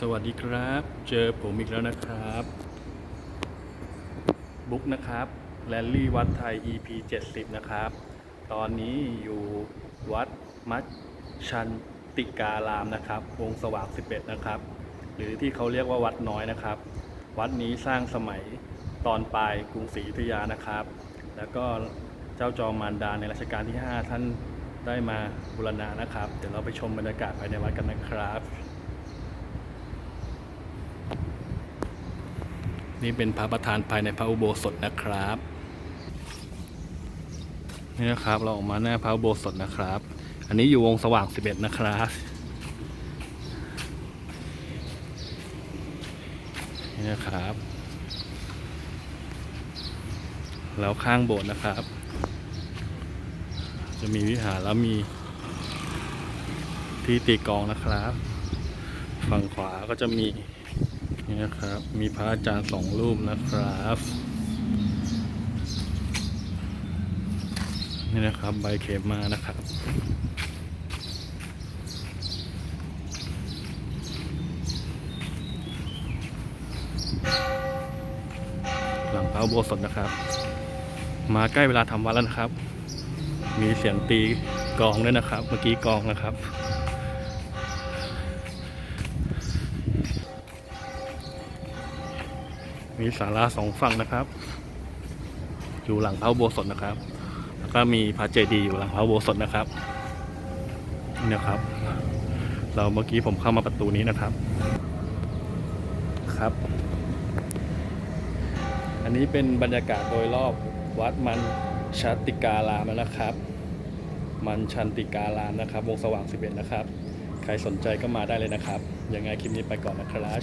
สวัสดีครับ เจอผมอีกแล้วนะครับ บุ๊กนะครับแรลลี่วัดไทย EP 70 นะครับ ตอนนี้อยู่วัดมัชชันติการามนะครับ วงสว่าง 11 นะครับ หรือที่เขาเรียกว่าวัดน้อยนะครับ วัดนี้สร้างสมัยตอนปลายกรุงศรีอยุธยานะครับ แล้วก็เจ้าจอมมารดาในรัชกาลที่ 5 ท่านได้มาบูรณะนะครับ เดี๋ยวเราไปชมบรรยากาศภายในวัดกันนะครับ นี่เป็นพระประธานภายในพระอุโบสถนะครับ นี่นะครับเราออกมาหน้าพระอุโบสถนะครับ อันนี้อยู่วงสว่าง 11 นะครับนี่นะครับ แล้วข้างโบสถ์นะครับ จะมีวิหารแล้วมีที่ตีกองนะครับ ฝั่งขวาก็จะมี นี่นะครับ มีพระอาจารย์สองรูปนะครับ นี่นะครับใบเขมมานะครับหลังพระโบสถนะครับ มาใกล้เวลาทำวัดแล้วนะครับ มีเสียงตีกองด้วยนะครับ เมื่อกี้กองนะครับ มีศาลาสองฝั่งนะครับ อยู่หลังพระโบสถนะครับ แล้วก็มีพระเจดีย์อยู่หลังพระโบสถนะครับนี่นะครับ เราเมื่อกี้ผมเข้ามาประตูนี้นะครับ ครับ อันนี้เป็นบรรยากาศโดยรอบวัดมันชันติการามนะครับ มันชันติการามนะครับ วงสว่าง 11 นะครับ ใครสนใจก็มาได้เลยนะครับ ยังไงคลิปนี้ไปก่อนนะครับ